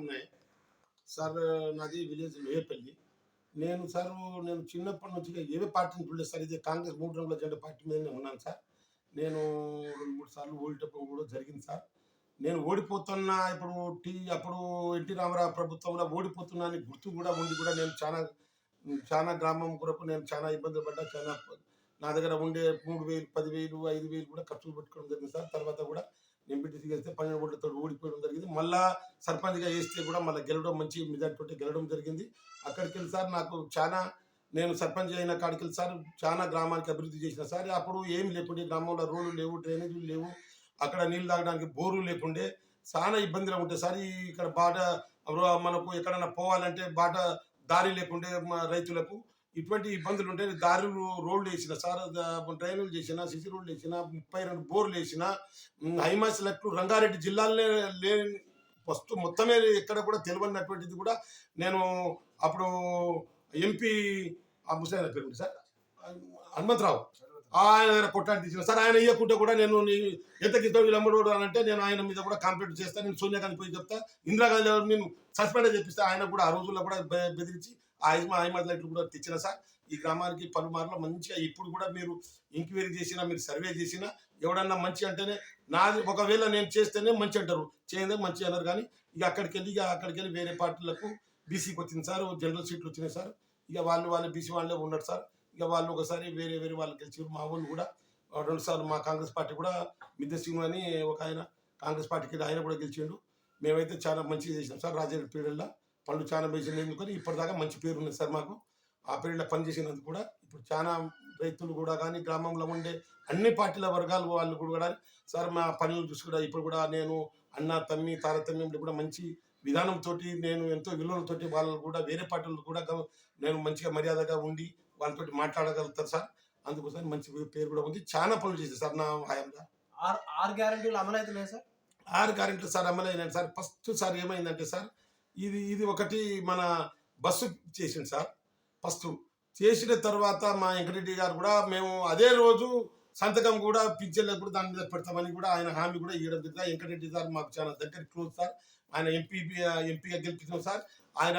ఉన్నాయి. సార్ నాది విలేజ్ మేపల్లి నేను సార్ నేను చిన్నప్పటి నుంచి ఏవే పార్టీని చూడలేదు సార్. ఇది కాంగ్రెస్ మూడు రంగుల జెండా పార్టీ మీదనే ఉన్నాను సార్. నేను రెండు మూడు సార్లు ఓడిటప్పుడు కూడా జరిగింది సార్. నేను ఓడిపోతున్నా ఇప్పుడు టీ అప్పుడు ఎన్టీ రామారావు ప్రభుత్వంలో ఓడిపోతున్నా అని గుర్తు కూడా ఉండి కూడా నేను చాలా చాలా గ్రామం కొరకు నేను చాలా ఇబ్బందులు పడ్డా. చాలా నా దగ్గర ఉండే మూడు వేలు పదివేలు ఐదు వేలు కూడా ఖర్చులు పెట్టుకోవడం జరిగింది సార్. తర్వాత కూడా ఎంపీటీసీ గెలిస్తే పన్నెండు ఓట్లతో ఓడిపోవడం జరిగింది. మళ్ళా సర్పంచ్గా వేస్తే కూడా మళ్ళీ గెలవడం మంచి మెజార్టీ గెలవడం జరిగింది. అక్కడికి వెళ్ళి సార్ నాకు చాలా నేను సర్పంచ్ అయిన కాడికి వెళ్ళి సార్ చాలా గ్రామానికి అభివృద్ధి చేసిన సార్. అప్పుడు ఏం లేకుండే గ్రామంలో రోడ్లు లేవు డ్రైనేజీలు లేవు. అక్కడ నీళ్ళు తాగడానికి బోరు లేకుండే. చాలా ఇబ్బందులు ఉంటాయి సార్. ఇక్కడ బాట మనకు ఎక్కడైనా పోవాలంటే బాట దారి లేకుండే రైతులకు ఇటువంటి ఇబ్బందులు ఉంటాయి దారులు రోడ్లు వేసిన సార్ ద- చేసిన సిసి రోడ్లు వేసిన ముప్పై రెండు బోర్లు వేసిన హైమాస్ లెక్కు రంగారెడ్డి జిల్లాలోనే లేని వస్తు మొత్తమే ఎక్కడ కూడా తెలియనటువంటిది కూడా నేను అప్పుడు ఎంపీ ఆ ముసలి పేరు సార్? హనుమంతరావు. ఆయన దగ్గర కొట్టాడి తీసిన. సార్ ఆయన ఇవ్వకుంటే కూడా నేను ఎంత కింద వీళ్ళమ్మడు అని అంటే నేను ఆయన మీద కూడా కంప్లైంట్ చేస్తాను నేను సోనియా గాంధీ పోయి చెప్తా ఇందిరాగాంధీ నేను సస్పెండ్ చేపిస్తా ఆయన కూడా ఆ రోజుల్లో కూడా బెదిరించి ఆ ఐమా లైట్లు కూడా తెచ్చిన సార్ ఈ గ్రామానికి పలుమార్లు మంచిగా ఇప్పుడు కూడా మీరు ఎంక్వైరీ చేసినా మీరు సర్వే చేసినా ఎవడన్నా మంచి అంటేనే నాది ఒకవేళ నేను చేస్తేనే మంచి అంటారు. చేయదే మంచి అన్నారు కానీ ఇక అక్కడికి వెళ్ళి ఇక అక్కడికి వెళ్ళి వేరే పార్టీలకు బీసీకి వచ్చింది సార్ జనరల్ సీట్లు వచ్చినాయి సార్. ఇక వాళ్ళు వాళ్ళు బీసీ వాళ్ళే ఉన్నారు సార్. ఇక వాళ్ళు ఒకసారి వేరే వేరే వాళ్ళు గెలిచి మా వాళ్ళు కూడా రెండు సార్లు మా కాంగ్రెస్ పార్టీ కూడా మిద్దె సింగ్ అని ఒక ఆయన కాంగ్రెస్ పార్టీకి వెళ్ళి ఆయన కూడా గెలిచిండు. మేమైతే చాలా మంచిగా చేసినాం సార్ రాజేంద్ర పీడల్లో. పనులు చాలా వేసిన ఎందుకని ఇప్పటిదాకా మంచి పేరు ఉంది సార్ మాకు. ఆ పీరియడ్లో పనిచేసినందుకు కూడా ఇప్పుడు చాలా రైతులు కూడా కానీ గ్రామంలో ఉండే అన్ని పార్టీల వర్గాలు వాళ్ళు కూడా సార్ మా పనులు చూసి కూడా ఇప్పుడు కూడా నేను అన్న తమ్మి తారతమ్యంలో కూడా మంచి విధానంతో నేను ఎంతో విలువలతోటి వాళ్ళు కూడా వేరే పార్టీలు కూడా నేను మంచిగా మర్యాదగా ఉండి వాళ్ళతో మాట్లాడగలుగుతారు సార్. అందుకోసం మంచి పేరు కూడా ఉంది. చాలా పనులు చేశారు సార్ నా హయాంలో ఆరు ఆరు గ్యారంటీలు అమలు అవుతున్నాయి సార్? ఆరు కరెంట్లు సార్ అమలైన సార్. ఫస్ట్ సార్ ఏమైందంటే సార్ ఇది ఇది ఒకటి మన బస్సు చేసింది సార్. ఫస్ట్ చేసిన తర్వాత మా వెంకటరెడ్డి గారు కూడా మేము అదే రోజు సంతకం కూడా పింఛన్లకు దాని మీద పెడతామని కూడా ఆయన హామీ కూడా ఇవ్వడం జరిగింది. వెంకటరెడ్డి సార్ మాకు చాలా దగ్గర క్లోజ్ సార్. ఆయన ఎంపీ ఎంపీగా గెలిపించాం సార్. ఆయన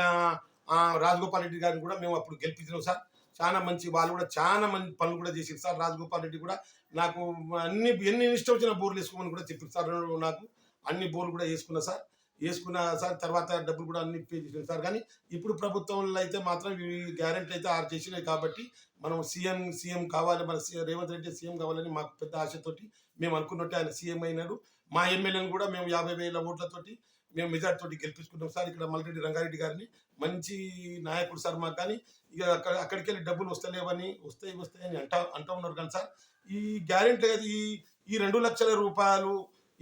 రాజగోపాల్ రెడ్డి గారిని కూడా మేము అప్పుడు గెలిపించినాం సార్. చాలా మంచి వాళ్ళు కూడా చాలా మంచి పనులు కూడా చేసారు సార్. రాజగోపాల్ రెడ్డి కూడా నాకు అన్ని ఎన్ని ఇష్టం వచ్చిన బోర్లు వేసుకోమని కూడా చెప్పారు సార్. నాకు అన్ని బోర్లు కూడా వేసుకున్నా సార్. వేసుకున్న సార్ తర్వాత డబ్బులు కూడా అన్ని పే చేసిన సార్. కానీ ఇప్పుడు ప్రభుత్వంలో అయితే మాత్రం ఈ గ్యారెంటీ అయితే ఆరు చేసినాయి కాబట్టి మనం సీఎం సీఎం కావాలి మన రేవంత్ రెడ్డి సీఎం కావాలని మాకు పెద్ద ఆశతోటి మేము అనుకున్నట్టే ఆయన సీఎం అయినాడు. మా ఎమ్మెల్యేను కూడా మేము యాభై వేల ఓట్లతోటి మేము మెజార్టీ తోటి గెలిపించుకున్నాం సార్. ఇక్కడ మల్రెడ్డి రంగారెడ్డి గారిని మంచి నాయకుడు సార్ మాకు. కానీ ఇక అక్కడ అక్కడికి వెళ్ళి డబ్బులు వస్తలేవని వస్తాయి వస్తాయని అంటా అంటూ ఉన్నారు కానీ సార్ ఈ గ్యారెంటీ ఈ ఈ రెండు లక్షల రూపాయలు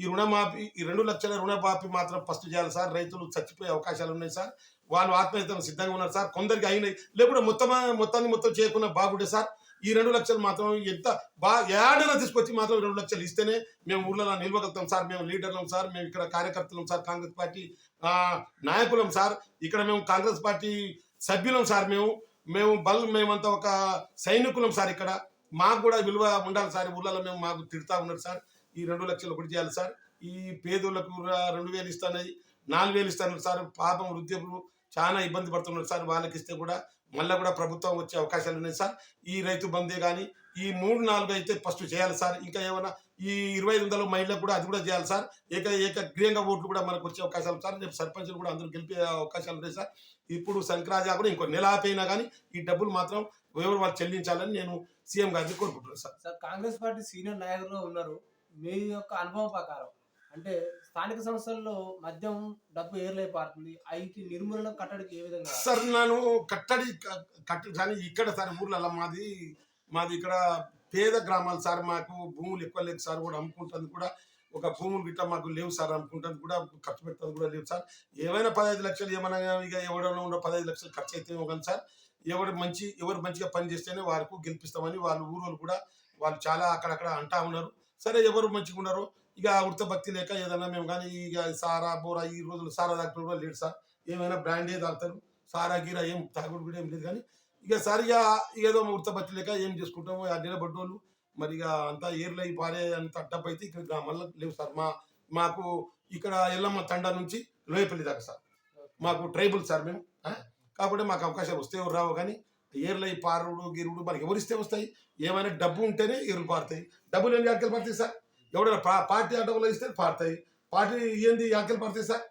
ఈ రుణమాఫీ ఈ రెండు లక్షల రుణమాఫీ మాత్రం ఫస్ట్ చేయాలి సార్. రైతులు చచ్చిపోయే అవకాశాలు ఉన్నాయి సార్. వాళ్ళు ఆత్మహత్యలు సిద్ధంగా ఉన్నారు సార్. కొందరికి అయినాయి. లేకపోతే మొత్తం మొత్తాన్ని మొత్తం చేయకుండా బాగుండే సార్ ఈ రెండు లక్షలు మాత్రం ఎంత బా ఏడైనా తీసుకొచ్చి మాత్రం రెండు లక్షలు ఇస్తేనే మేము ఊళ్ళో నిలవగలుగుతాం సార్. మేము లీడర్లం సార్. మేము ఇక్కడ కార్యకర్తలం సార్. కాంగ్రెస్ పార్టీ నాయకులం సార్. ఇక్కడ మేము కాంగ్రెస్ పార్టీ సభ్యులం సార్ మేము. మేము బల్ మేమంతా ఒక సైనికులం సార్ ఇక్కడ. మాకు కూడా విలువ ఉండాలి సార్. ఊళ్ళలో మేము మాకు తిడతా ఉన్నారు సార్. ఈ రెండు లక్షలు ఒకటి చేయాలి సార్. ఈ పేదోళ్ళకు రెండు వేలు ఇస్తానని నాలుగు వేలు ఇస్తాను సార్. పాపం వృద్ధులు చాలా ఇబ్బంది పడుతున్నారు సార్. వాళ్ళకి ఇస్తే కూడా మళ్ళీ కూడా ప్రభుత్వం వచ్చే అవకాశాలు ఉన్నాయి సార్. ఈ రైతు బందే కానీ ఈ మూడు నాలుగు అయితే ఫస్ట్ చేయాలి సార్. ఇంకా ఏమైనా ఈ ఇరవై ఐదు వందల మహిళలకు కూడా అది కూడా చేయాలి సార్. ఏక ఏకగ్రీయంగా ఓట్లు కూడా మనకు వచ్చే అవకాశాలు సార్. రేపు సర్పంచులు కూడా అందరూ గెలిపే అవకాశాలు ఉన్నాయి సార్. ఇప్పుడు సంక్రాంతి కూడా ఇంకో నెల ఆపైనా కానీ ఈ డబ్బులు మాత్రం ఎవరు వాళ్ళు చెల్లించాలని నేను సీఎం గారిని కోరుకుంటున్నాను sir. Sir Congress party senior నాయకులు ఉన్నారు. మీ యొక్క అనుభవం ప్రకారం అంటే స్థానిక సంస్థల్లో మద్యం డబ్బు ఏర్లై పారుతుంది? ఐటీ నిర్మూలన కట్టడికి ఏ విధంగా? సార్ నేను కట్టడి కట్ట కట్టి కానీ ఇక్కడ సార్ ఊర్లలో మాది మాది ఇక్కడ పేద గ్రామాలు సార్ మాకు భూములు ఎక్కువ లేదు సార్ కూడా అమ్ముకుంటుంది కూడా ఒక భూములు గిట్ట మాకు లేవు సార్ అమ్ముకుంటుంది కూడా ఖర్చు పెట్టడం కూడా లేవు సార్. ఏమైనా పదహైదు లక్షలు ఏమైనా ఇక ఎవడైనా ఉన్న పదహైదు లక్షలు ఖర్చు అయితే కానీ సార్. ఎవరు మంచి ఎవరు మంచిగా పని చేస్తేనే వారికి గెలిపిస్తామని వాళ్ళ ఊరోళ్ళు కూడా వాళ్ళు చాలా అక్కడక్కడ అంటా ఉన్నారు. సరే ఎవరు మంచిగా ఉన్నారు? ఇక ఉడత భక్తి లేక ఏదైనా మేము కానీ ఇక సారా బోరా ఈ రోజులు సారా తాగుతారు కూడా లేడు సార్. ఏమైనా బ్రాండే తాగుతారు సారా గీరా ఏం తాగుడు కూడా ఏం లేదు కానీ ఇక సరిగా ఏదో ఉడత భక్తి లేక ఏం చేసుకుంటాము ఆ నిలబడ్డోళ్ళు మరి ఇక అంతా ఏర్లై పారే అంత డబ్బు అయితే ఇక్కడ గ్రామాల్లో లేవు సార్. మా మాకు ఇక్కడ ఎల్లమ్మ తండా నుంచి లోయపల్లి దాకా సార్. మాకు ట్రైబుల్ సార్ మేము కాబట్టి మాకు అవకాశాలు వస్తే రావు కానీ ఏర్లై పారుడు గిరుడు మనకి ఎవరిస్తే వస్తాయి? ఏమైనా డబ్బు ఉంటేనే ఏర్లు పారుతాయి. డబ్బులు ఎన్ని ఆకలి పడతాయి సార్. ఎవడైనా పా- పార్టీ ఆటోలో ఇస్తే పారుతాయి. పార్టీ ఏంది ఆకలి పడతాయి సార్?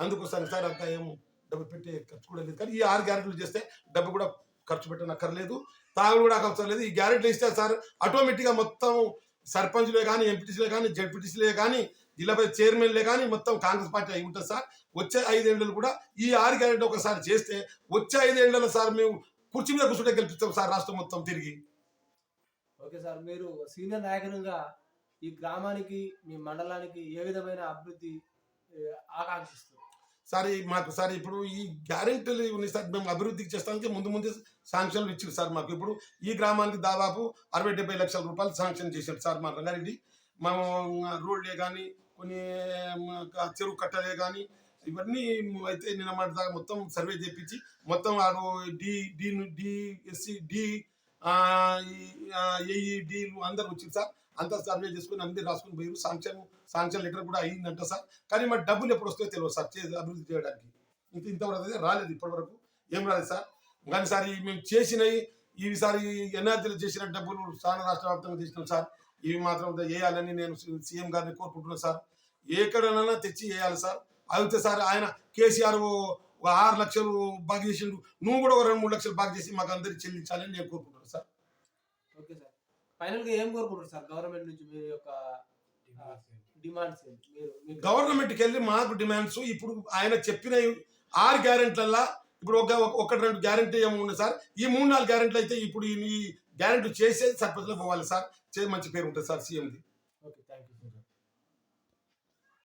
అందుకోసం సార్ అంత ఏం డబ్బు పెట్టి ఖర్చు కూడా లేదు. కానీ ఈ ఆరు గ్యారెంటీలు చేస్తే డబ్బు కూడా ఖర్చు పెట్టనక్కర్లేదు. తాగుడు కూడా అవసరం లేదు. ఈ గ్యారెంటీలు ఇస్తే సార్ ఆటోమేటిక్గా మొత్తం సర్పంచ్లే కానీ ఎంపీటీసీలే కానీ జడ్పీటీసీలే కానీ జిల్లా పరిషత్ చైర్మన్లే కానీ మొత్తం కాంగ్రెస్ పార్టీ అయి ఉంటుంది సార్. వచ్చే ఐదేళ్ళలో కూడా ఈ ఆరు గ్యారెంటీ ఒకసారి చేస్తే వచ్చే ఐదేళ్ళలో సార్ మేము కుర్చీ మీద కూర్చుంటే గెలిపిస్తాం సార్ రాష్ట్రం మొత్తం తిరిగి. ఓకే సార్ మీరు సీనియర్ నాయకునిగా ఈ గ్రామానికి మీ మండలానికి ఏ విధమైన అభివృద్ధి ఆకాంక్షిస్తారు సార్ మాకు సార్ ఇప్పుడు ఈ గ్యారెంటీలు ఉన్నాయి సార్ మేము అభివృద్ధికి చేస్తానికి ముందు ముందే శాంక్షన్లు ఇచ్చారు సార్ మాకు. ఇప్పుడు ఈ గ్రామానికి దాదాపు అరవై డెబ్బై లక్షల రూపాయలు శాంక్షన్ చేశారు సార్ మా రంగారెడ్డి. మేము రోడ్లే కానీ కొన్ని మ, చెరువు కట్టలే కానీ ఇవన్నీ అయితే నిన్న మాట దాకా మొత్తం సర్వే చేపించి మొత్తం వాడు D D D SC D AE deal అందరు వచ్చింది సార్. అంతా సర్వే చేసుకుని అందరూ రాసుకుని పోయారు శాంక్షన్ శాంక్షన్ లెటర్ కూడా అయ్యిందంట సార్. కానీ మరి డబ్బులు ఎప్పుడు వస్తాయో తెలియదు సార్ అభివృద్ధి చేయడానికి. ఇంత ఇంతవరకు అయితే రాలేదు ఇప్పటివరకు. ఏం రాలేదు సార్. కానీ సార్ మేము చేసినవి ఈసారి ఎన్ఆర్జీలు చేసిన డబ్బులు చాలా రాష్ట్ర వ్యాప్తంగా చేసినాం సార్. ఇవి మాత్రం వేయాలని నేను సీఎం గారిని కోరుకుంటున్నాను సార్. ఎక్కడైనా తెచ్చి వేయాలి సార్. అయితే సార్ ఆయన కేసీఆర్ ఆరు లక్షలు బాగా చేసిండు. నువ్వు కూడా ఒక రెండు మూడు లక్షలు బాగా చేసి మాకు అందరికి చెల్లించాలని నేను కోరుకుంటున్నాను సార్. Okay sir. ఫైనల్గా ఏం కోరుకుంటారు సార్? గవర్నమెంట్ నుంచి యొక్క డిమాండ్స్ గవర్నమెంట్కి వెళ్ళి మాకు డిమాండ్స్ ఇప్పుడు ఆయన చెప్పిన ఆరు గ్యారెంట్లల్లా ఇప్పుడు ఒక ఒక- ఒకటి రెండు గ్యారెంటీ ఏమో ఉన్నాయి సార్. ఈ మూడు నాలుగు గ్యారెంట్లు అయితే ఇప్పుడు ఈ గ్యారెంటీ చేసేది సర్పంచ్లో పోవాలి సార్. చే మంచి పేరు ఉంటుంది సార్ సీఎంది.